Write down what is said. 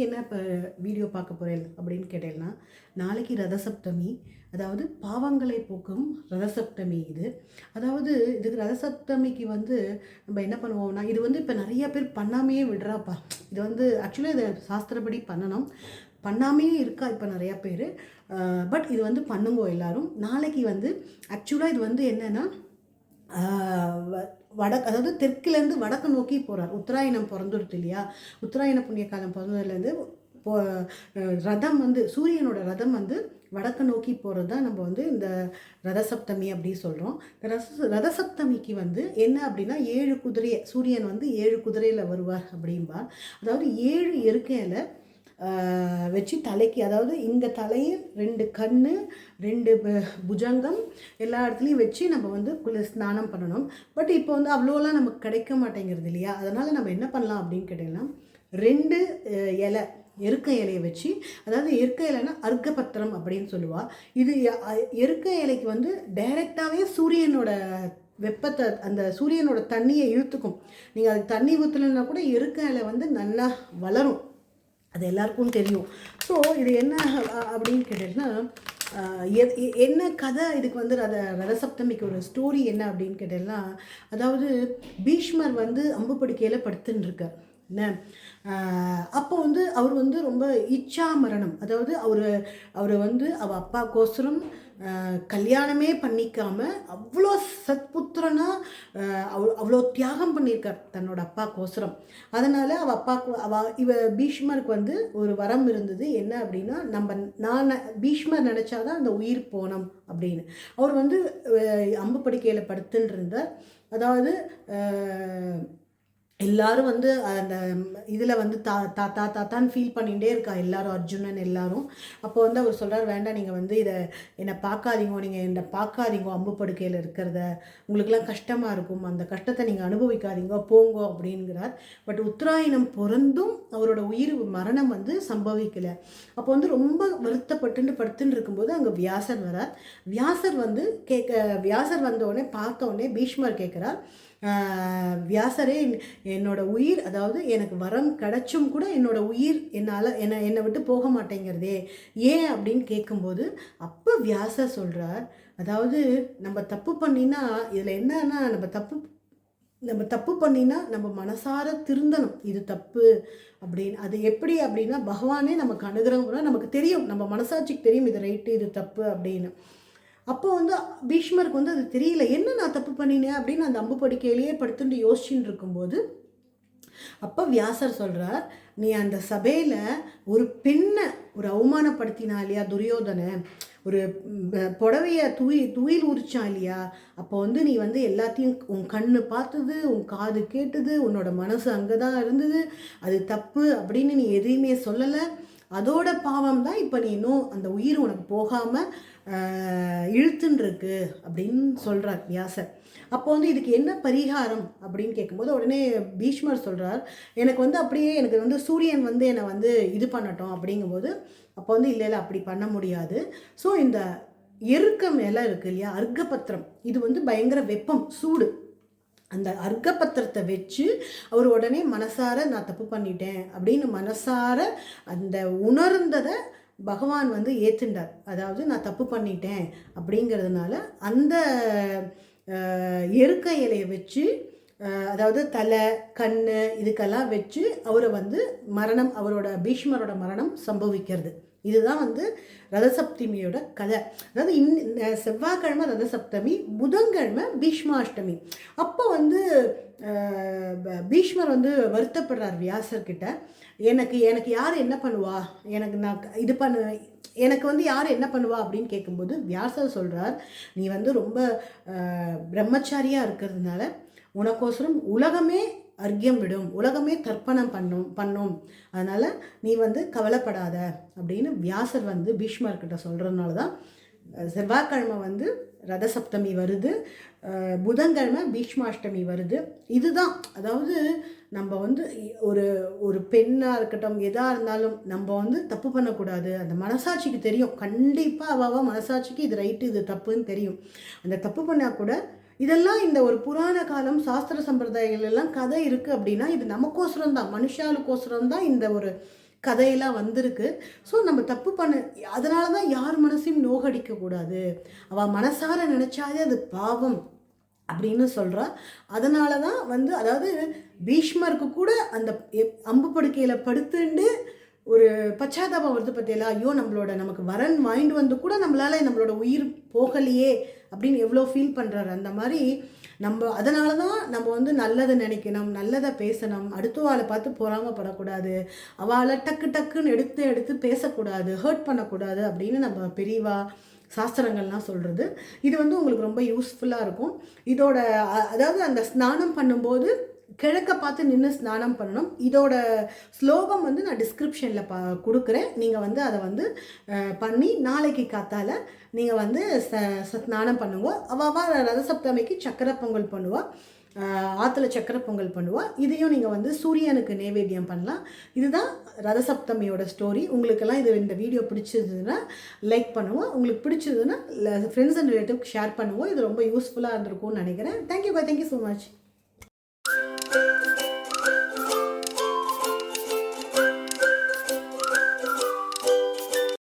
இன்றைக்கி என்ன இப்போ வீடியோ பார்க்க போகிறேன் அப்படின்னு கேட்டேன்னா நாளைக்கு ரதசப்தமி அதாவது பாவங்களை போக்கும் ரதசப்தமி இது. அதாவது இதுக்கு ரதசப்தமிக்கு வந்து நம்ம என்ன பண்ணுவோம்னா இது வந்து இப்போ நிறைய பேர் பண்ணாமையே விடுறாப்பா. இது வந்து ஆக்சுவலாக இதை சாஸ்திரப்படி பண்ணணும். பண்ணாமையே இருக்கா இப்போ நிறையா பேர். பட் இது வந்து பண்ணுங்க எல்லாரும். நாளைக்கு வந்து ஆக்சுவலாக இது வந்து என்னென்னா வடக்கு அதாவது தெற்குலேருந்து வடக்கு நோக்கி போகிறார் உத்தராயணம் பிறந்துடுது இல்லையா? உத்தராயண புண்ணிய காலம் பிறந்ததுலேருந்து போ ரதம் வந்து சூரியனோட ரதம் வந்து வடக்கு நோக்கி போகிறது தான் நம்ம வந்து இந்த ரதசப்தமி அப்படின்னு சொல்கிறோம் ரச ரதசப்தமிக்கு வந்து என்ன அப்படின்னா ஏழு குதிரையை சூரியன் வந்து ஏழு குதிரையில் வருவார் அப்படிம்பார் அதாவது ஏழு இருக்கையில் வச்சு தலைக்கு அதாவது இந்த தலையில் ரெண்டு கண் ரெண்டு புஜங்கம் எல்லா இடத்துலையும் வச்சு நம்ம வந்து குளி ஸ்நானம் பண்ணணும். பட் இப்போ வந்து அவ்வளோலாம் நமக்கு கிடைக்க மாட்டேங்கிறது இல்லையா? அதனால் நம்ம என்ன பண்ணலாம் அப்படின்னு கேட்டிங்கன்னா ரெண்டு இலை எருக்க இலையை வச்சு அதாவது எருக்க இலைன்னா அர்க்கபத்திரம் அப்படின்னு சொல்லுவாள் இது எருக்க இலைக்கு வந்து டைரெக்டாகவே சூரியனோட வெப்பத்தை அந்த சூரியனோட தண்ணியை இழுத்துக்கும். நீங்கள் அதுக்கு தண்ணி ஊற்றலைன்னா கூட எருக்க இலை வந்து நல்லா வளரும். அது எல்லாருக்கும் தெரியும். ஸோ இது என்ன அப்படின்னு கேட்டிங்கன்னா என்ன கதை இதுக்கு வந்து ரத ரதசப்தமிக்கு ஒரு ஸ்டோரி என்ன அப்படின்னு கேட்டீங்கன்னா அதாவது பீஷ்மர் வந்து அம்பு படுக்கையில் படுத்துன்னு என்ன அப்போ வந்து அவர் வந்து ரொம்ப இச்சா மரணம். அதாவது அவர் அவர் வந்து அவள் அப்பாக்கோசரம் கல்யாணமே பண்ணிக்காமல் அவ்வளோ சத்புத்திரனாக அவ் அவ்வளோ தியாகம் பண்ணியிருக்கார் தன்னோட அப்பாக்கோசரம் அதனால் அவள் அப்பாவுக்கு அவ இவ பீஷ்மருக்கு வந்து ஒரு வரம் இருந்தது. என்ன அப்படின்னா நம்ம நான் பீஷ்மர் நினச்சாதான் அந்த உயிர் போனோம் அப்படின்னு. அவர் வந்து அம்பு படிக்கையில் படுத்துன்னு இருந்தார். அதாவது எல்லாரும் வந்து அந்த இதில் வந்து தா தா தாத்தான்னு ஃபீல் பண்ணிகிட்டே இருக்கா எல்லாரும் அர்ஜுனன் எல்லாரும். அப்போ வந்து அவர் சொல்கிறார் வேண்டாம் நீங்கள் வந்து இதை என்னை பார்க்காதீங்க நீங்கள் என்னை பார்க்காதீங்க அம்பு படுக்கையில் இருக்கிறத. உங்களுக்குலாம் கஷ்டமாக இருக்கும். அந்த கஷ்டத்தை நீங்கள் அனுபவிக்காதீங்க போங்கோ அப்படிங்கிறார். பட் உத்தராயணம் பிறந்தும் அவரோட உயிர் மரணம் வந்து சம்பவிக்கலை. அப்போ வந்து ரொம்ப வருத்தப்பட்டுன்னு படுத்துன்னு இருக்கும்போது அங்கே வியாசர் வரார். வியாசர் வந்து கேட்க வியாசர் வந்தோடனே பார்த்தோடனே பீஷ்மர் கேட்குறார் வியாசரே என்னோட உயிர் அதாவது எனக்கு வரம் கிடச்சும் கூட என்னோட உயிர் என்னால் என்னை என்னை விட்டு போக மாட்டேங்கிறதே. ஏன் அப்படின்னு கேட்கும்போது அப்போ வியாசர் சொல்கிறார் அதாவது நம்ம தப்பு பண்ணினா இதில் என்னன்னா நம்ம தப்பு நம்ம தப்பு பண்ணினா நம்ம மனசார திருந்தணும். இது தப்பு அப்படின்னு. அது எப்படி அப்படின்னா பகவானே நமக்கு அனுகிரகம் கூட நமக்கு தெரியும். நம்ம மனசாட்சிக்கு தெரியும் இது ரைட்டு இது தப்பு அப்படின்னு. அப்போ வந்து பீஷ்மருக்கு வந்து அது தெரியல என்ன நான் தப்பு பண்ணினேன்? அப்படின்னு அந்த அம்பு படிக்கையிலேயே படுத்துட்டு யோசிச்சுட்டு இருக்கும்போது அப்போ வியாசர் சொல்கிறார் நீ அந்த சபையில் ஒரு பெண்ணை ஒரு அவமானப்படுத்தினா இல்லையா துரியோதனை? ஒரு புடவைய தூய் துயில் உரிச்சான் இல்லையா அப்போ வந்து நீ வந்து எல்லாத்தையும் உன் கண்ணு பார்த்தது உன் காது கேட்டது உன்னோட மனசு அங்கே தான் இருந்தது அது தப்பு அப்படின்னு நீ எதையுமே சொல்லலை. அதோட பாவம் தான் இப்போ நீ இன்னும் அந்த உயிர் உனக்கு போகாமல் இழுத்துன்ருக்கு அப்படின்னு சொல்கிறார் வியாசர் அப்போ வந்து இதுக்கு என்ன பரிகாரம் அப்படின்னு கேட்கும்போது உடனே பீஷ்மர் சொல்கிறார் எனக்கு வந்து அப்படியே எனக்கு வந்து சூரியன் வந்து என்னை வந்து இது பண்ணட்டும் அப்படிங்கும்போது அப்போ வந்து இல்லை இல்லை அப்படி பண்ண முடியாது. ஸோ இந்த எருக்கம் இலை இருக்கு இல்லையா அர்க்கபத்திரம் இது வந்து பயங்கர வெப்பம் சூடு. அந்த அர்க்கபத்திரத்தை வச்சு அவர் உடனே மனசார நான் தப்பு பண்ணிட்டேன் அப்படின்னு மனசார அந்த உணர்ந்ததை பகவான் வந்து ஏற்றுண்டார் அதாவது நான் தப்பு பண்ணிட்டேன் அப்படிங்கிறதுனால அந்த எருக்க இலையை வச்சு அதாவது தலை கண் இதுக்கெல்லாம் வச்சு அவரை வந்து மரணம் அவரோட பீஷ்மரோட மரணம் சம்பவிக்கிறது. இதுதான் வந்து ரதசப்தமியோட கதை. அதாவது இன் செவ்வாய்க்கிழமை ரதசப்தமி புதன்கிழமை பீஷ்மாஷ்டமி. அப்போ வந்து பீஷ்மர் வந்து வருத்தப்படுறார் வியாசர்கிட்ட. எனக்கு எனக்கு யார் என்ன பண்ணுவா? எனக்கு நான் இது பண்ண எனக்கு வந்து யார் என்ன பண்ணுவா அப்படின்னு கேட்கும்போது வியாசர் சொல்கிறார் நீ வந்து ரொம்ப பிரம்மச்சாரியாக இருக்கிறதுனால உனக்கோசரம் உலகமே அர்க்கியம் விடும். உலகமே தர்ப்பணம் பண்ணும் பண்ணும். அதனால் நீ வந்து கவலைப்படாத அப்படின்னு வியாசர் வந்து பீஷ்மர்கிட்ட சொல்கிறதுனால தான் செவ்வாய்க்கிழமை வந்து ரதசப்தமி வருது. புதன்கிழமை பீஷ்மாஷ்டமி வருது. இதுதான் அதாவது நம்ம வந்து ஒரு ஒரு பெண்ணாக இருக்கட்டும் எதாக இருந்தாலும் நம்ம வந்து தப்பு பண்ணக்கூடாது. அந்த மனசாட்சிக்கு தெரியும். கண்டிப்பாக அவாவா மனசாட்சிக்கு இது ரைட்டு இது தப்புன்னு தெரியும். அந்த தப்பு பண்ணால் கூட இதெல்லாம் இந்த ஒரு புராண காலம் சாஸ்திர சம்பிரதாயங்கள் எல்லாம் கதை இருக்குது அப்படின்னா இது நமக்கோசரம் தான். மனுஷாளுக்கோசரம் தான் இந்த ஒரு கதையெல்லாம் வந்திருக்கு. ஸோ நம்ம தப்பு பண்ண அதனால தான் யார் மனசையும் நோகடிக்கக்கூடாது. அவள் மனசார நினச்சாலே அது பாவம் அப்படின்னு சொல்கிறா அதனால தான் வந்து அதாவது பீஷ்மருக்கு கூட அந்த எப்- அம்பு படுக்கையில் படுத்துண்டு ஒரு பச்சாதாபம் வருது பார்த்தீங்களா ஐயோ நம்மளோட நமக்கு வரன் வாங்கிட்டு வந்து கூட நம்மளால நம்மளோட உயிர் போகலையே அப்படின்னு எவ்வளோ ஃபீல் பண்ணுறாரு அந்த மாதிரி நம்ம அதனால தான் நம்ம வந்து நல்லதை நினைக்கணும் நல்லதை பேசணும். அடுத்தவாளை பார்த்து பொறாமப்படக்கூடாது. அவளை டக்கு டக்குன்னு எடுத்து எடுத்து பேசக்கூடாது ஹர்ட் பண்ணக்கூடாது அப்படின்னு நம்ம பெரியவா சாஸ்திரங்கள்லாம் சொல்கிறது இது வந்து உங்களுக்கு ரொம்ப யூஸ்ஃபுல்லாக இருக்கும். இதோட அதாவது அந்த ஸ்நானம் பண்ணும்போது கிழக்க பார்த்து நின்று ஸ்நானம் பண்ணணும். இதோட ஸ்லோகம் வந்து நான் டிஸ்கிரிப்ஷனில் பா கொடுக்குறேன். நீங்கள் வந்து அதை வந்து பண்ணி நாளைக்கு காத்தால் நீங்கள் வந்து ச ஸ்நானம் பண்ணுங்க. அவாவா ரதசப்தமிக்கு சக்கரை பொங்கல் பண்ணுவாள் ஆற்றுல சக்கரை பொங்கல் பண்ணுவாள் இதையும் நீங்கள் வந்து சூரியனுக்கு நைவேத்தியம் பண்ணலாம். இதுதான் ரதசப்தமியோட ஸ்டோரி உங்களுக்கெல்லாம் இது இந்த வீடியோ பிடிச்சதுன்னா லைக் பண்ணுவோம் உங்களுக்கு பிடிச்சதுன்னா ஃப்ரெண்ட்ஸ் அண்ட் ரிலேட்டிவ் ஷேர் பண்ணுவோம் இது ரொம்ப யூஸ்ஃபுல்லாக இருந்திருக்கும்னு நினைக்கிறேன். Thank you bye thank you so much